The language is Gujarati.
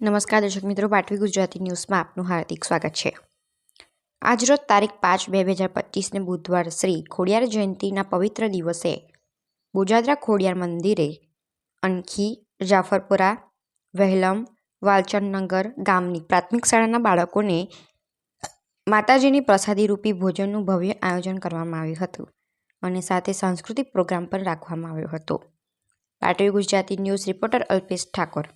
નમસ્કાર દર્શક મિત્રો, પાટવી ગુજરાતી ન્યૂઝમાં આપનું હાર્દિક સ્વાગત છે. આજરોજ તારીખ પાંચ બે હજાર પચીસને બુધવાર શ્રી ખોડિયાર જયંતિના પવિત્ર દિવસે બોજાદરા ખોડિયાર મંદિરે અનખી, જાફરપુરા, વહેલમ, વાલચંદનગર ગામની પ્રાથમિક શાળાના બાળકોને માતાજીની પ્રસાદી રૂપી ભોજનનું ભવ્ય આયોજન કરવામાં આવ્યું હતું અને સાથે સાંસ્કૃતિક પ્રોગ્રામ પણ રાખવામાં આવ્યો હતો. પાટવી ગુજરાતી ન્યૂઝ રિપોર્ટર અલ્પેશ ઠાકોર.